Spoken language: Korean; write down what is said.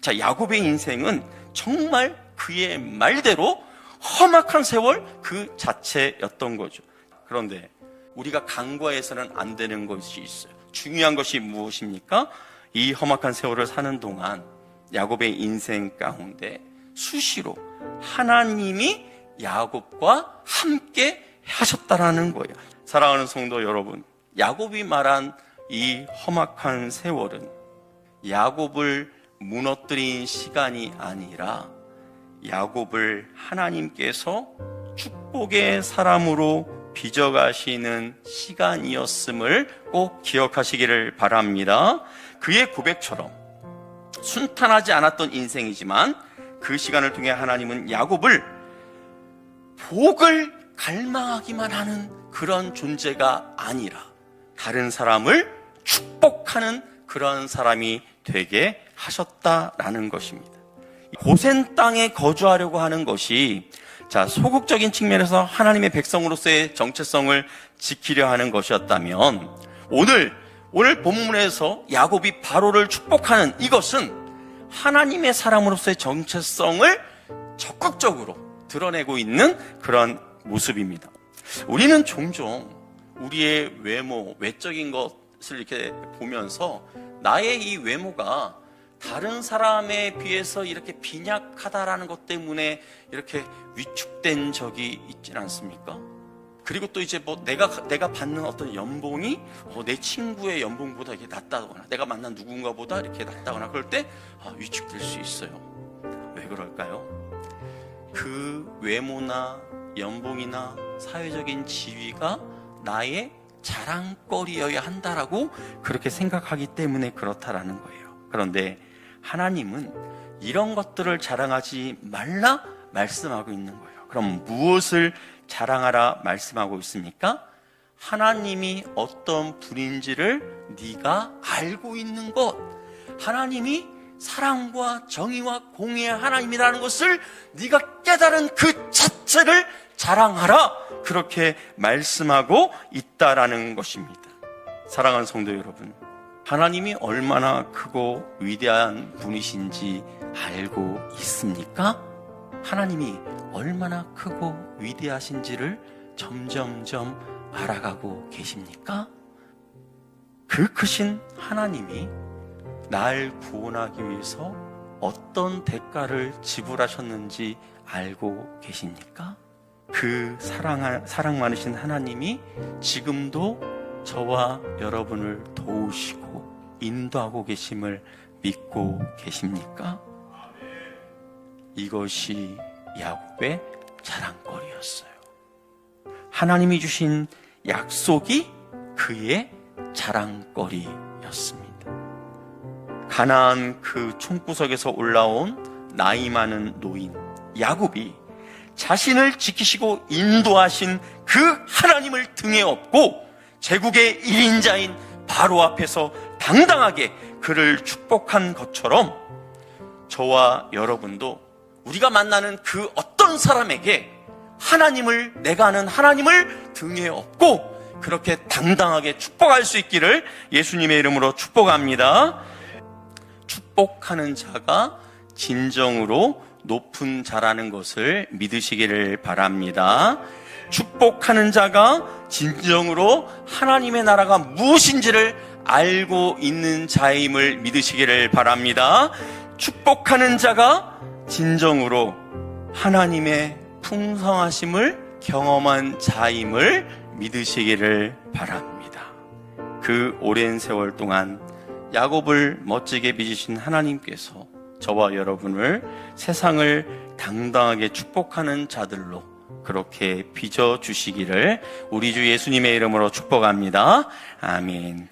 자, 야곱의 인생은 정말 그의 말대로 험악한 세월 그 자체였던 거죠. 그런데 우리가 간과해서는 안 되는 것이 있어요. 중요한 것이 무엇입니까? 이 험악한 세월을 사는 동안 야곱의 인생 가운데 수시로 하나님이 야곱과 함께 하셨다라는 거예요. 사랑하는 성도 여러분, 야곱이 말한 이 험악한 세월은 야곱을 무너뜨린 시간이 아니라 야곱을 하나님께서 축복의 사람으로 빚어가시는 시간이었음을 꼭 기억하시기를 바랍니다. 그의 고백처럼 순탄하지 않았던 인생이지만 그 시간을 통해 하나님은 야곱을 복을 갈망하기만 하는 그런 존재가 아니라 다른 사람을 축복하는 그런 사람이 되게 하셨다라는 것입니다. 고센 땅에 거주하려고 하는 것이 자, 소극적인 측면에서 하나님의 백성으로서의 정체성을 지키려 하는 것이었다면 오늘 오늘 본문에서 야곱이 바로를 축복하는 이것은 하나님의 사람으로서의 정체성을 적극적으로 드러내고 있는 그런 모습입니다. 우리는 종종 우리의 외모, 외적인 것을 이렇게 보면서 나의 이 외모가 다른 사람에 비해서 이렇게 빈약하다라는 것 때문에 이렇게 위축된 적이 있지는 않습니까? 그리고 또 이제 뭐 내가 내가 받는 어떤 연봉이 어, 내 친구의 연봉보다 이게 낮다거나 내가 만난 누군가보다 이렇게 낮다거나 그럴 때 아, 위축될 수 있어요. 왜 그럴까요? 그 외모나 연봉이나 사회적인 지위가 나의 자랑거리여야 한다라고 그렇게 생각하기 때문에 그렇다라는 거예요. 그런데 하나님은 이런 것들을 자랑하지 말라 말씀하고 있는 거예요. 그럼 무엇을 자랑하라 말씀하고 있습니까? 하나님이 어떤 분인지를 네가 알고 있는 것. 하나님이 사랑과 정의와 공의의 하나님이라는 것을 네가 깨달은 그 자체를 자랑하라. 그렇게 말씀하고 있다라는 것입니다. 사랑하는 성도 여러분, 하나님이 얼마나 크고 위대한 분이신지 알고 있습니까? 하나님이 얼마나 크고 위대하신지를 점점점 알아가고 계십니까? 그 크신 하나님이 날 구원하기 위해서 어떤 대가를 지불하셨는지 알고 계십니까? 그 사랑, 사랑 많으신 하나님이 지금도 저와 여러분을 도우시고 인도하고 계심을 믿고 계십니까? 이것이 야곱의 자랑거리였어요. 하나님이 주신 약속이 그의 자랑거리였습니다. 가나안 그 총구석에서 올라온 나이 많은 노인 야곱이 자신을 지키시고 인도하신 그 하나님을 등에 업고 제국의 1인자인 바로 앞에서 당당하게 그를 축복한 것처럼 저와 여러분도 우리가 만나는 그 어떤 사람에게 하나님을 내가 아는 하나님을 등에 업고 그렇게 당당하게 축복할 수 있기를 예수님의 이름으로 축복합니다. 축복하는 자가 진정으로 높은 자라는 것을 믿으시기를 바랍니다. 축복하는 자가 진정으로 하나님의 나라가 무엇인지를 알고 있는 자임을 믿으시기를 바랍니다. 축복하는 자가 진정으로 하나님의 풍성하심을 경험한 자임을 믿으시기를 바랍니다. 그 오랜 세월 동안 야곱을 멋지게 빚으신 하나님께서 저와 여러분을 세상을 당당하게 축복하는 자들로 그렇게 빚어 주시기를 우리 주 예수님의 이름으로 축복합니다. 아멘.